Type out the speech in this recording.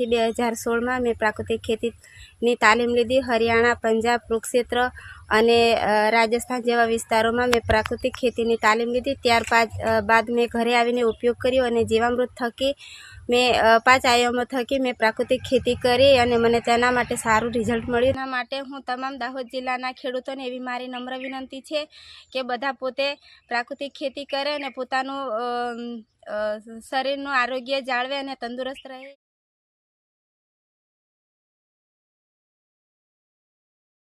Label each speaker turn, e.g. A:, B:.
A: થી બે હજાર સોળમાં મેં પ્રાકૃતિક ખેતીની તાલીમ લીધી. હરિયાણા, પંજાબ કુરુક્ષેત્ર અને રાજસ્થાન જેવા વિસ્તારોમાં મેં પ્રાકૃતિક ખેતીની તાલીમ લીધી. ત્યારબાદ બાદ મેં ઘરે આવીને ઉપયોગ કર્યો અને જીવામૃત થકી મેં પાંચ આયામો થકી મેં પ્રાકૃતિક ખેતી કરી અને મને તેના માટે સારું રિઝલ્ટ મળ્યું. એના માટે હું તમામ દાહોદ જિલ્લાના ખેડૂતોને એવી મારી નમ્ર વિનંતી છે કે બધા પોતે પ્રાકૃતિક ખેતી કરે અને પોતાનું શરીરનું આરોગ્ય જાળવે અને તંદુરસ્ત રહે.